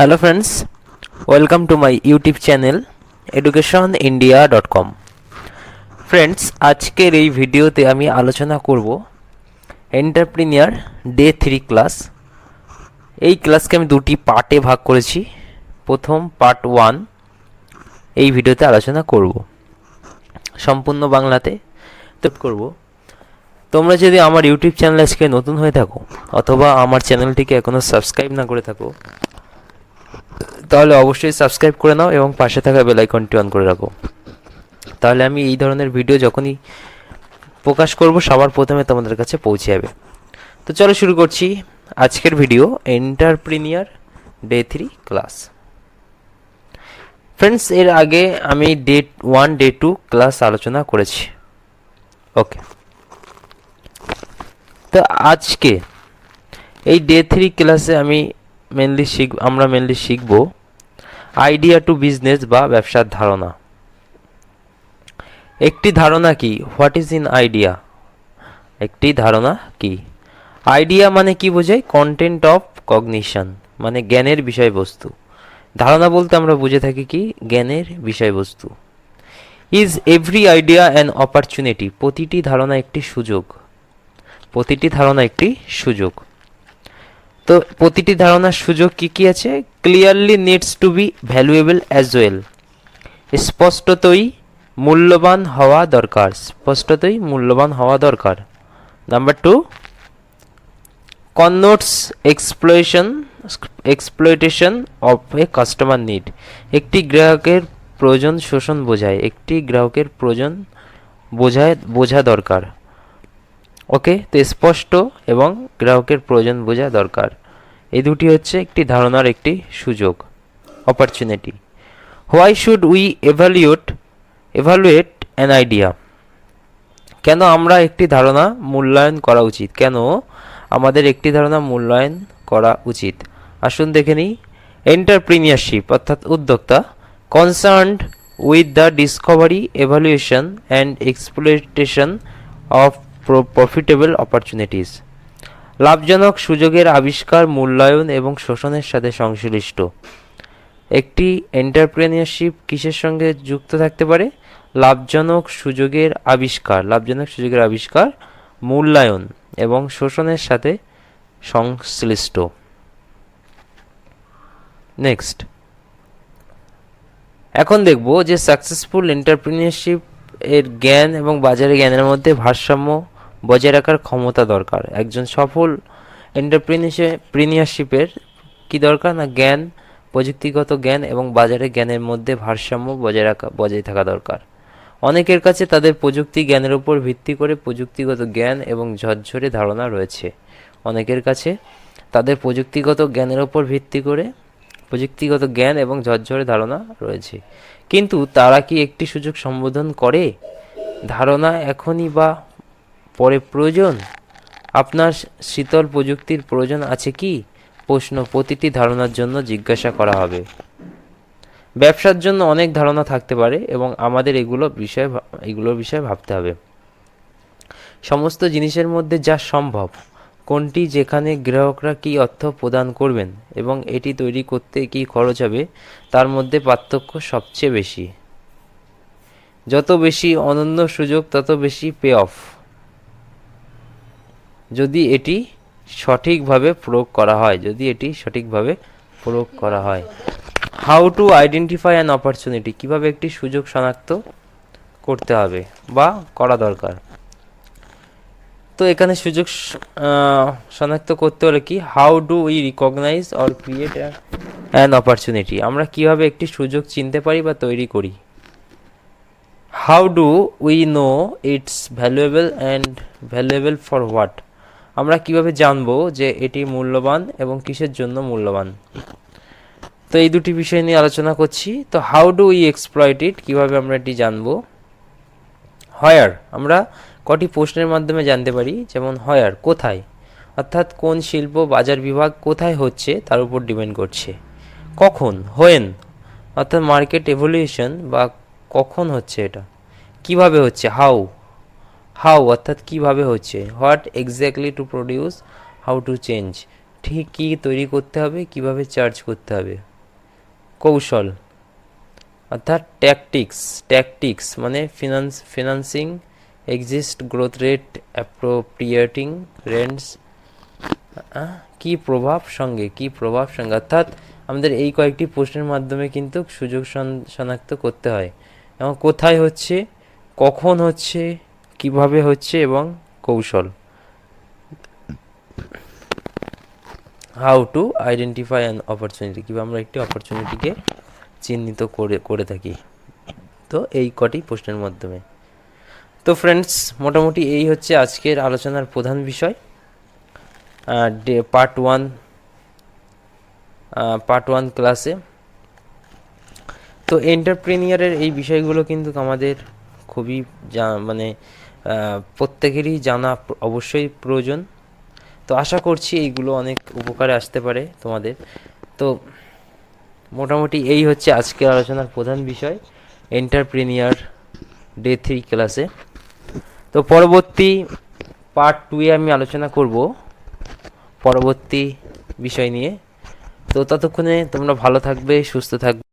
Hello friends welcome to my YouTube channel education India dot com friends আজকের এই ভিডিওতে আমি আলোচনা করব এন্টারপ্রিনিয়ার ডে থ্রি ক্লাস এই ক্লাসকে আমি দুটি পার্টে ভাগ করেছি। প্রথম পার্ট ওয়ান এই ভিডিওতে আলোচনা করব। সম্পূর্ণ বাংলাতে তো করব। তোমরা যদি আমার ইউটিউব চ্যানেল আজকে নতুন হয়ে থাকো, অথবা আমার চ্যানেলটিকে এখনও সাবস্ক্রাইব না করে থাকো তাহলে অবশ্যই সাবস্ক্রাইব করে নাও এবং পাশে থাকা বেল আইকনটি অন করে রাখো। তাহলে আমি এই ধরনের ভিডিও যখনই প্রকাশ করব, সবার প্রথমে তোমাদের কাছে পৌঁছে যাবে। তো চলো শুরু করছি আজকের video entrepreneur day three class friends এর আগে আমি day one day two class আলোচনা করেছি। ওকে তো আজকে এই ডে থ্রি ক্লাসে আমি মেনলি শিখ আমরা মেনলি শিখব আইডিয়া টু বিজনেস বা ব্যবসার ধারণা। একটি ধারণা কি? হোয়াট ইজ ইন আইডিয়া একটি ধারণা কি? আইডিয়া মানে কি বোঝায়? কন্টেন্ট অফ কগনিশন মানে জ্ঞানের বিষয়বস্তু। ধারণা বলতে আমরা বুঝে থাকি কি? জ্ঞানের বিষয়বস্তু। Is every idea an opportunity প্রতিটি ধারণা একটি সুযোগ। প্রতিটি ধারণা একটি সুযোগ। তো প্রতিটি ধারণার সুযোগ কি কি আছে? Clearly needs to be valuable as well স্পষ্টতই মূল্যবান হওয়া দরকার। স্পষ্টতই মূল্যবান হওয়া দরকার। Number two connotes exploitation exploitation of a customer need একটি গ্রাহকের প্রয়োজন শোষণ বোঝায়, একটি গ্রাহকের প্রয়োজন বোঝায়, বোঝা দরকার। ওকে, তো স্পষ্ট এবং গ্রাহকের প্রয়োজন বোঝা দরকার। এই দুটি হচ্ছে একটি ধারণার একটি সুযোগ opportunity why should we evaluate evaluate an idea কেন আমরা একটি ধারণা মূল্যায়ন করা উচিত? কেন আমাদের একটি ধারণা মূল্যায়ন করা উচিত? আসুন দেখে নিই। এন্টারপ্রিনিয়ারশিপ অর্থাৎ উদ্যোক্তা concerned with the discovery evaluation and exploitation of profitable opportunities লাভজনক সুযোগের আবিষ্কার, মূল্যায়ন এবং শোষণের সাথে সংশ্লিষ্ট। একটি এন্টারপ্রেনিয়ারশিপ কিসের সঙ্গে যুক্ত থাকতে পারে? লাভজনক সুযোগের আবিষ্কার, লাভজনক সুযোগের আবিষ্কার, মূল্যায়ন এবং শোষণের সাথে সংশ্লিষ্ট। নেক্সট এখন দেখব যে সাকসেসফুল এন্টারপ্রিনিয়ারশিপ এর জ্ঞান এবং বাজারে জ্ঞানের মধ্যে ভারসাম্য বজায় রাখার ক্ষমতা দরকার। একজন সফল এন্টারপ্রিনিয়ারশিপের কি দরকার? না, জ্ঞান, প্রযুক্তিগত জ্ঞান এবং বাজারে জ্ঞানের মধ্যে ভারসাম্য বজায় রাখা, বজায় থাকা দরকার। অনেকের কাছে তাদের প্রযুক্তি জ্ঞানের উপর ভিত্তি করে প্রযুক্তিগত জ্ঞান এবং ঝরঝরে ধারণা রয়েছে। অনেকের কাছে তাদের প্রযুক্তিগত জ্ঞানের উপর ভিত্তি করে প্রযুক্তিগত জ্ঞান এবং ঝরঝরে ধারণা রয়েছে। কিন্তু তারা কি একটি সুযোগ সম্বোধন করে? ধারণা এখনই বা পরে প্রয়োজন? আপনার শীতল প্রযুক্তির প্রয়োজন আছে কি? প্রশ্ন প্রতিটি ধারণার জন্য জিজ্ঞাসা করা হবে। ব্যবসার জন্য অনেক ধারণা থাকতে পারে এবং আমাদের এগুলো বিষয়ে এগুলোর বিষয়ে ভাবতে হবে। সমস্ত জিনিসের মধ্যে যা সম্ভব, কোনটি, যেখানে গ্রাহকরা কী অর্থ প্রদান করবেন এবং এটি তৈরি করতে কী খরচ হবে, তার মধ্যে পার্থক্য সবচেয়ে বেশি। যত বেশি অনন্য সুযোগ, তত বেশি পে অফ যদি এটি সঠিকভাবে প্রয়োগ করা হয়, যদি এটি সঠিকভাবে প্রয়োগ করা হয়। How to identify an opportunity কীভাবে একটি সুযোগ শনাক্ত করতে হবে বা করা দরকার। তো এখানে সুযোগ শনাক্ত করতে হলে কি? How do we recognise or create an opportunity আমরা কীভাবে একটি সুযোগ চিনতে পারি বা তৈরি করি? How do we know it's valuable and valuable for what আমরা কীভাবে জানব যে এটি মূল্যবান এবং কিসের জন্য মূল্যবান? তো এই দুটি বিষয় নিয়ে আলোচনা করছি। তো how do we exploit it কীভাবে আমরা এটি জানব? হয়ার আমরা কটি প্রশ্নের মাধ্যমে জানতে পারি, যেমন হয়ার কোথায়? অর্থাৎ কোন শিল্প, বাজার বিভাগ কোথায় হচ্ছে, তার উপর ডিপেন্ড করছে। কখন? হোয়েন অর্থাৎ মার্কেট এভলিউশন বা কখন হচ্ছে এটা? কীভাবে হচ্ছে? হাউ হাউ অর্থাৎ কীভাবে হচ্ছে? What exactly to produce how to change ঠিক কী তৈরি করতে হবে? কীভাবে চার্জ করতে হবে? কৌশল। অর্থাৎ ট্যাকটিক্স ট্যাকটিক্স মানে finance financing exist growth rate appropriating rents কি প্রভাব সঙ্গে, কি প্রভাব সঙ্গে? অর্থাৎ আমাদের এই কয়েকটি প্রশ্নের মাধ্যমে কিন্তু সুযোগ শন- শনাক্ত করতে হয়। এবং কোথায় হচ্ছে? কখন হচ্ছে? কীভাবে হচ্ছে এবং কৌশল? How to identify an opportunity কীভাবে আমরা একটি অপরচুনিটিকে চিহ্নিত করে করে থাকি। তো এই কটি প্রশ্নের মাধ্যমে। তো ফ্রেন্ডস মোটামুটি এই হচ্ছে আজকের আলোচনার প্রধান বিষয়। Day part one part one ক্লাসে তো এন্টারপ্রেনিয়ারের এই বিষয়গুলো কিন্তু আমাদের খুবই মানে প্রত্যেকেরই জানা অবশ্যই প্রয়োজন। তো আশা করছি এইগুলো অনেক উপকারে আসতে পারে তোমাদের। তো মোটামুটি এই হচ্ছে আজকের আলোচনার প্রধান বিষয় এন্টারপ্রেনিয়ার ডে থ্রি ক্লাসে তো পরবর্তী পার্ট টুয়ে আমি আলোচনা করব পরবর্তী বিষয় নিয়ে। তো ততক্ষণে তোমরা ভালো থাকবে, সুস্থ থাকবে।